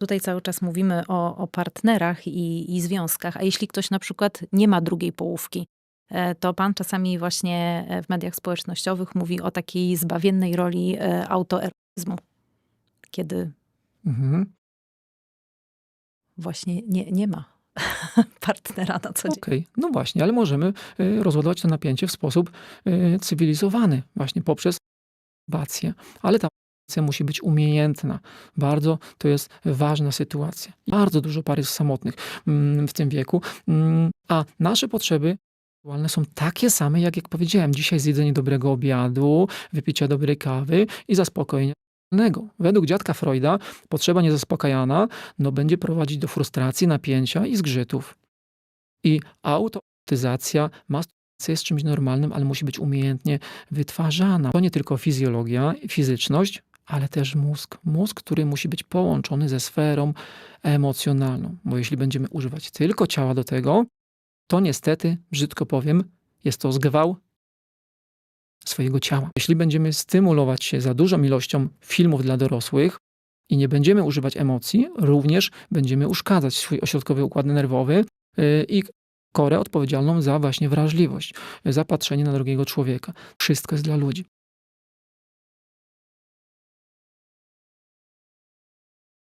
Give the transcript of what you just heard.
Tutaj cały czas mówimy o, o partnerach i, i związkach, a jeśli ktoś na przykład nie ma drugiej połówki, e, to pan czasami właśnie e, w mediach społecznościowych mówi o takiej zbawiennej roli e, autoerotyzmu, kiedy Mhm. właśnie nie, nie ma partnera na co dzień. Okej, no właśnie, ale możemy rozładować to napięcie w sposób cywilizowany, właśnie poprzez masturbację. Ale ta musi być umiejętna. Bardzo to jest ważna sytuacja. Bardzo dużo par jest samotnych mm, w tym wieku, mm, a nasze potrzeby seksualne są takie same, jak jak powiedziałem, dzisiaj zjedzenie dobrego obiadu, wypicie dobrej kawy i zaspokojenia. Według dziadka Freuda potrzeba niezaspokajana no, będzie prowadzić do frustracji, napięcia i zgrzytów. I autotyzacja, masturbacja jest czymś normalnym, ale musi być umiejętnie wytwarzana. To nie tylko fizjologia, fizyczność, ale też mózg. Mózg, który musi być połączony ze sferą emocjonalną. Bo jeśli będziemy używać tylko ciała do tego, to niestety, brzydko powiem, jest to zgwał swojego ciała. Jeśli będziemy stymulować się za dużą ilością filmów dla dorosłych i nie będziemy używać emocji, również będziemy uszkadzać swój ośrodkowy układ nerwowy yy, i korę odpowiedzialną za właśnie wrażliwość, za patrzenie na drugiego człowieka. Wszystko jest dla ludzi.